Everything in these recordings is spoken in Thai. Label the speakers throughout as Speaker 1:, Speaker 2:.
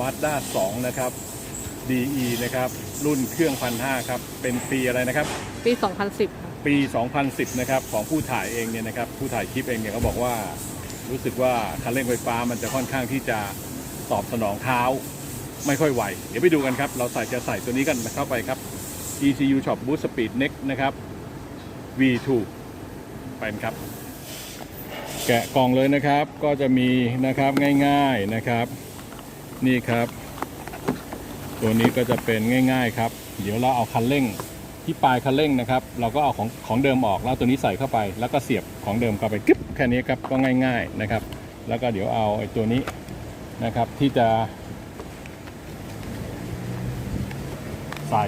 Speaker 1: Mazda 2 นะครับ DE นะครับ รุ่นเครื่องพันห้าครับ เป็นปีอะไรนะครับ
Speaker 2: ปี 2010ค่ะ
Speaker 1: ปี 2010 นะครับ ของผู้ถ่ายเองเนี่ยนะครับ ผู้ถ่ายคลิปเองเนี่ยเขาบอกว่ารู้สึกว่าคันเร่งไฟฟ้ามันจะค่อนข้างที่จะตอบสนองเท้า ไม่ค่อยไหว เดี๋ยวไปดูกันครับ เราใส่จะใส่ตัวนี้กันเข้าไปครับ ECU Shop Boost Speed Next นะครับ V2 ไปกันครับ แกะกล่องเลยนะครับ ก็จะมีนะครับง่าย ๆนะครับ นี่ครับ ตัวนี้ก็จะเป็นง่ายๆครับ เดี๋ยวเราเอาคันเร่งที่ปลายคันเร่งนะครับ เราก็เอาของของเดิมออกแล้วตัวนี้ใส่เข้าไป แล้วก็เสียบของเดิมเข้าไปกึ๊บแค่นี้ครับก็ง่าย ๆนะครับ แล้วก็เดี๋ยวเอาไอ้ตัวนี้นะครับที่จะ ใส่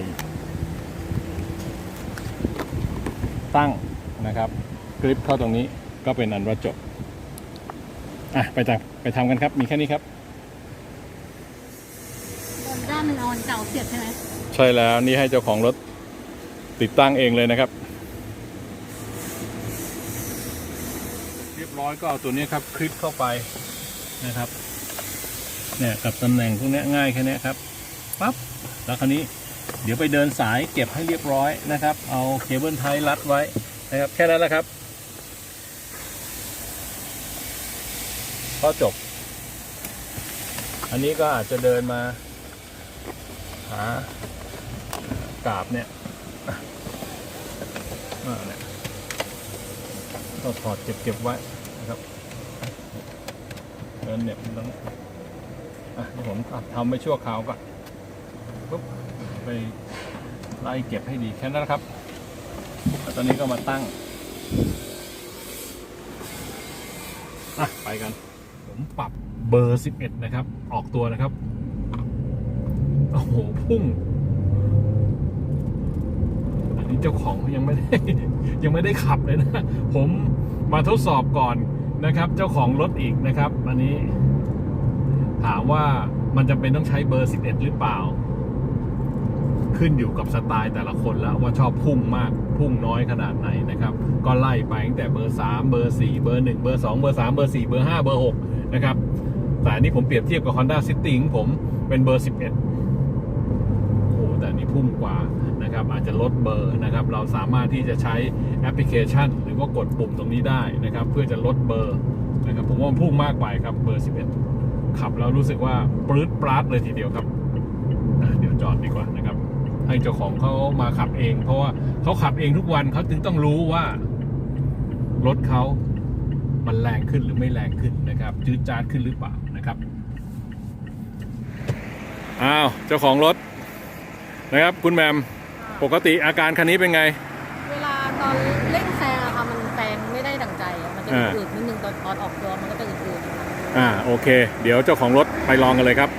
Speaker 1: ตั้งนะครับกริปเข้าตรงนี้ก็เป็นอันว่าจบอะไปทำไปทำกันครับมีแค่นี้ครับ
Speaker 2: ด้านหนึ่งเอาอันเก่าเสียบใช่ไหม
Speaker 1: ใช่แล้วนี่ให้เจ้าของรถติดตั้งเองเลยนะครับ เรียบร้อยก็เอาตัวนี้ครับคลิปเข้าไปนะครับเนี่ยกับตำแหน่งพวกเนี้ยง่ายแค่เนี้ยครับปั๊บแล้วคราวนี้เดี๋ยวไปเดินสายเก็บให้เรียบร้อยนะครับ เอาเคเบิลไทยรัดไว้นะครับ แค่นั้นแหละครับ ก็จบ อันนี้ก็อาจจะเดินมา หากาบเนี่ยอะอ่าเนี่ยก็ถอดเก็บเก็บไว้นะครับเงินเนี่ยมันต้องอะผมทำไปชั่วคราวก่อนปุ๊บไปไล่เก็บให้ดีแค่นั้นนะครับตอนนี้ก็มาตั้งอะไปกัน ผมปรับเบอร์ 11 นะครับ ออกตัวนะครับ โอ้โห พุ่ง อันนี้เจ้าของยังไม่ได้ ยังไม่ได้ขับเลยนะ ผมมาทดสอบก่อนนะครับ เจ้าของรถอีกนะครับ อันนี้ ถามว่ามันจำเป็นต้องใช้เบอร์ 11 หรือเปล่า ขึ้นอยู่กับสไตล์แต่ละคนแล้วว่าชอบพุ่งมาก พุ่งน้อยขนาดไหนนะครับ ก็ไล่ไปตั้งแต่เบอร์ 3 เบอร์ 4 เบอร์ 1 เบอร์ 2 เบอร์ 3 เบอร์ 4 เบอร์ 5 เบอร์ 6 นะครับแต่อันนี้ผมเปรียบเทียบกับ Honda City ของผมเป็นเบอร์ 11โอ้ พุ่งกว่านะครับอาจจะลดเบอร์นะครับเราสามารถที่จะใช้แอปพลิเคชัน หรือว่ากดปุ่มตรงนี้ได้นะครับ เพื่อจะลดเบอร์นะครับผมว่ามันพุ่งมากไปครับเบอร์ 11 ขับแล้วรู้สึกว่าปลื้ดปราดเลยทีเดียวครับเดี๋ยวจอดดีกว่านะครับ ให้เจ้าของเขามาขับเอง เพราะว่าเขาขับเองทุกวันเขาจึงต้องรู้ว่ารถเขามันแรงขึ้นหรือไม่แรงขึ้นนะครับ จืดจาดขึ้นหรือเปล่านะครับอ้าวเจ้าของรถ นะครับ คุณแหมมปกติอาการคันนี้เป็นไง
Speaker 2: เวลาตอนเร่งแซงอะค่ะมันแซงไม่ได้ดั่งใจอะมันจะ
Speaker 1: อ่า
Speaker 2: อืดๆนิดนึงตอนตอนออกตัวมันก็จะอืดๆนะคะ
Speaker 1: อ่าโอเค เดี๋ยวเจ้าของรถไปลองกันเลยครับ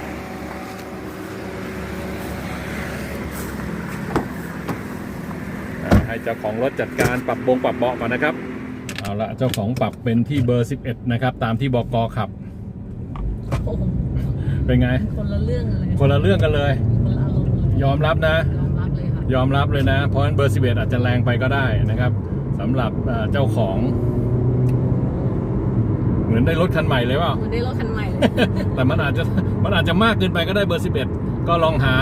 Speaker 1: อ่าให้เจ้าของรถจัดการปรับบงปรับเบาะก่อนนะครับ เอาละเจ้าของปรับเป็นที่เบอร์ 11 นะครับ ตามที่บอกอขับ
Speaker 2: โอ้โห
Speaker 1: เป็นไง
Speaker 2: คนละเรื่องเลย
Speaker 1: คนละเรื่องกันเลย
Speaker 2: ย
Speaker 1: ยอมรับนะ
Speaker 2: ยอมรับเลยค่ะ
Speaker 1: ยอมรับเลยนะ เพราะฉะนั้นเบอร์11อาจจะแรงไปก็ได้นะครับสำหรับเอ่อเจ้าของ เหมือนได้รถคันใหม่เลยเปล่า
Speaker 2: เหมือนได้รถคันใหม่เลย
Speaker 1: แต่มันอาจจะมันอาจจะมากเกินไปก็ได้เบอร์ 11 ก็ลองหา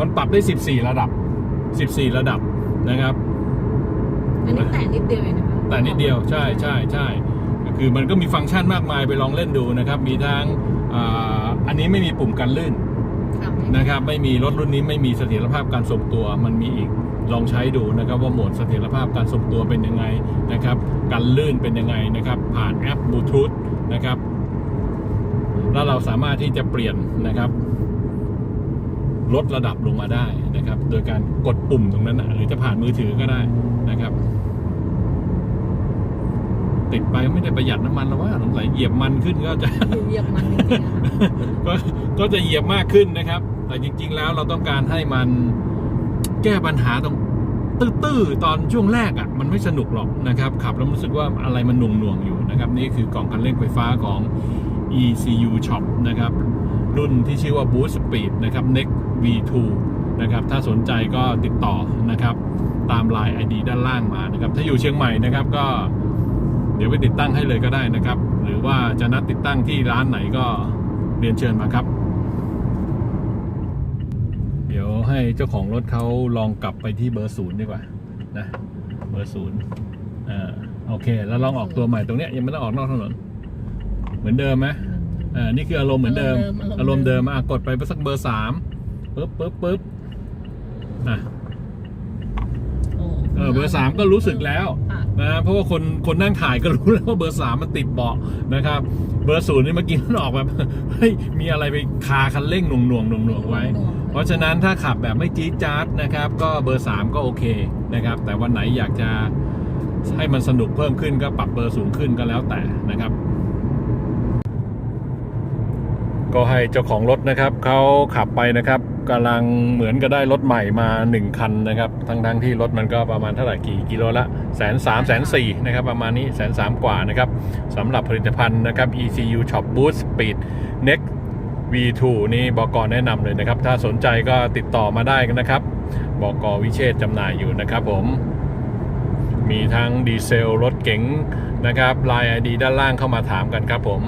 Speaker 1: มันปรับได้ 14 ระดับ 14 ระดับนะครับ
Speaker 2: อันนี้แต่นิดเดียวเองนะคะ
Speaker 1: แต่นิดเดียวใช่ใช่ใช่ก็คือมันก็มีฟังก์ชันมากมายไปลองเล่นดูนะครับ มีทั้งอ่าอันนี้ไม่มีปุ่มกันลื่น
Speaker 2: ครับ
Speaker 1: นะครับไม่มีรถรุ่นนี้ไม่มีเสถียรภาพการทรงตัวมันมีอีกลองใช้ดูนะครับว่าโหมดเสถียรภาพการทรงตัวเป็นยังไงนะครับการลื่นเป็นยังไงนะครับผ่านแอปบลูทูธนะครับแล้วเราสามารถที่จะเปลี่ยนนะครับลดระดับลงมาได้นะครับ โดยการกดปุ่มตรงนั้นนะหรือจะผ่านมือถือก็ได้นะครับ ติดไปก็ไม่ได้ประหยัดน้ำมันแล้วว่าสงสัยเหยียบมันขึ้นก็จะ
Speaker 2: เหยียบมันจริงๆอะค่ะ
Speaker 1: ก็ก็จะเหยียบมากขึ้นนะครับ แต่จริง ๆ แล้วเราต้องการให้มันแก้ปัญหาตรงตื้อๆตอนช่วงแรกอะ่ะมันไม่สนุกหรอกนะครับขับแล้วรู้สึกว่าอะไรมันหน่วงๆอยู่นะครับนี่คือกล่องคันเร่งไฟฟ้าของ ECU Shop นะครับรุ่นที่ชื่อว่า Boost Speed นะครับ Next V2 นะครับถ้าสนใจก็ติดต่อนะครับตามไลน์ ID ด้านล่างมานะครับถ้าอยู่เชียงใหม่นะครับก็เดี๋ยวไปติดตั้งให้เลยก็ได้นะครับ หรือว่าจะนัดติดตั้งที่ร้านไหนก็เรียนเชิญมาครับ เดี๋ยวให้เจ้าของรถเขาลองกลับไปที่เบอร์ศูนย์ดีกว่านะเบอร์ศูนย์อ่าโอเค แล้วลองออกตัวใหม่ตรงเนี้ยยังไม่ต้องออกนอกถนน เหมือนเดิมไหมอ่านี่คืออารมณ์เหมือนเดิม อารมณ์เดิมอะกดไปสักเบอร์สามปึ๊บปึ๊บปึ๊บอะ
Speaker 2: โอ้
Speaker 1: เออเบอร์สามก็รู้สึกแล้ว
Speaker 2: ค่ะ
Speaker 1: นะเพราะว่าคนคนนั่งถ่ายก็รู้แล้วว่าเบอร์สามมันติดเบาะนะครับ เบอร์ศูนย์นี่เมื่อกี้มันออกแบบเฮ้ยมีอะไรไปคาคันเร่งหน่วงหน่วงหน่วงหน่วงไว้ เพราะฉะนั้นถ้าขับแบบไม่จี๊ดจ๊าดนะครับ ก็เบอร์สามก็โอเคนะครับ แต่วันไหนอยากจะให้มันสนุกเพิ่มขึ้นก็ปรับเบอร์สูงขึ้นก็แล้วแต่นะครับ ก็ให้เจ้าของรถนะครับเขาขับไปนะครับกำลังเหมือนก็ได้รถใหม่มา 1 คันนะครับทั้งทั้งที่รถมันก็ประมาณเท่าไหร่กี่กิโลละแสนสามแสนสี่นะครับประมาณนี้แสนสามกว่านะครับสำหรับผลิตภัณฑ์นะครับ ECU Shop Boost Speed Next V2 นี่บอกแนะนำเลยนะครับ ถ้าสนใจก็ติดต่อมาได้กันนะครับบอกวิเชษจำหน่ายอยู่นะครับผม มีทั้งดีเซลรถเก๋งนะครับลาย ID ด้านล่างเข้ามาถามกันครับผม